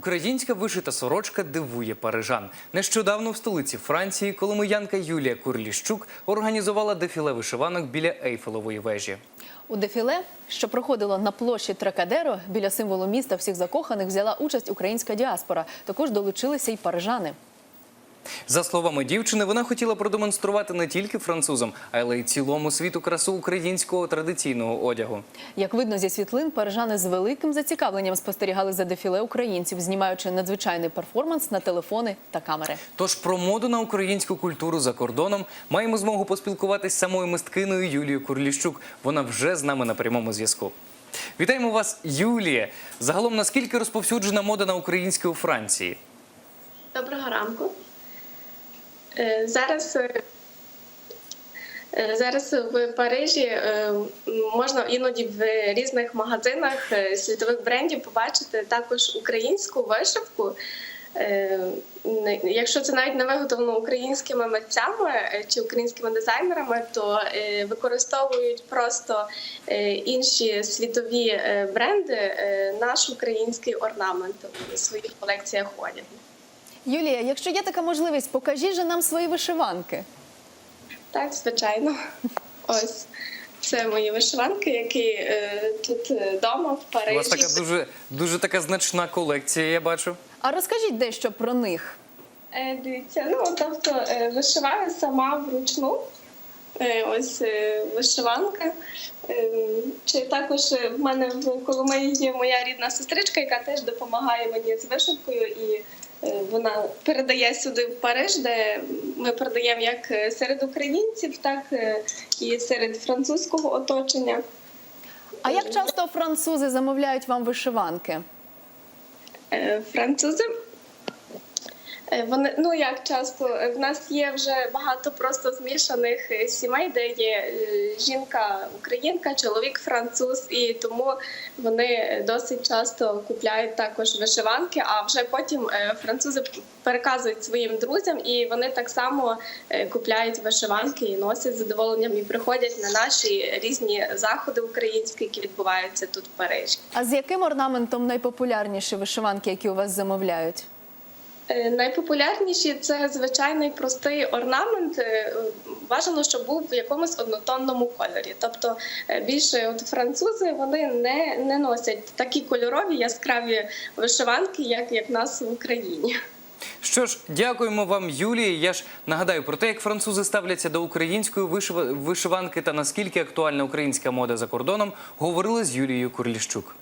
Українська вишита сорочка дивує парижан. Нещодавно в столиці Франції коломиянка Юлія Курліщук організувала дефіле вишиванок біля Ейфелової вежі. У дефіле, що проходило на площі Тракадеро біля символу міста всіх закоханих, взяла участь українська діаспора. Також долучилися й парижани. За словами дівчини, вона хотіла продемонструвати не тільки французам, але й цілому світу красу українського традиційного одягу. Як видно зі світлин, парижани з великим зацікавленням спостерігали за дефіле українців, знімаючи надзвичайний перформанс на телефони та камери. Тож про моду на українську культуру за кордоном маємо змогу поспілкуватись з самою мисткиною Юлією Курліщук. Вона вже з нами на прямому зв'язку. Вітаємо вас, Юлія. Загалом наскільки розповсюджена мода на українське у Франції? Доброго ранку. Е, Зараз, е, е, зараз в Парижі можна іноді в різних магазинах світових брендів побачити також українську вишивку. Якщо це навіть не виготовлено українськими митцями чи українськими дизайнерами, то використовують просто інші світові бренди наш український орнамент у своїх колекціях одягу. Юлія, якщо є така можливість, покажіть же нам свої вишиванки. Так, звичайно. Ось це мої вишиванки, які е, тут вдома в У Парижі. вас така дуже, дуже така значна колекція, я бачу. А розкажіть дещо про них. Е, дивіться, ну тобто е, вишиваю сама вручну. Е, ось е, вишиванка. Е, також е, в мене в Коломиї є моя рідна сестричка, яка теж допомагає мені з вишивкою, і е, вона передає сюди в Париж, де ми передаємо як е, серед українців, так і серед французького оточення. А як часто французи замовляють вам вишиванки? Французи. Е, Вони ну як часто е, в нас є вже багато просто змішаних е, сімей, де є жінка українка, чоловік француз, і тому вони досить часто купляють також вишиванки. А вже потім французи переказують своїм друзям, і вони так само купляють вишиванки і носять задоволенням і приходять на наші різні заходи українські, які відбуваються тут в Парижі. А з яким орнаментом найпопулярніші вишиванки, які у вас замовляють? Е, Найпопулярніші це звичайний простий орнамент. Е, Бажано, щоб був в якомусь однотонному кольорі. Тобто е, більше от французи вони не, не носять такі кольорові яскраві вишиванки, як, як нас в Україні. Що ж, дякуємо вам, Юлія. Я ж нагадаю про те, як французи ставляться до української вишива- вишиванки та наскільки актуальна українська мода за кордоном, говорили з Юлією Курліщук.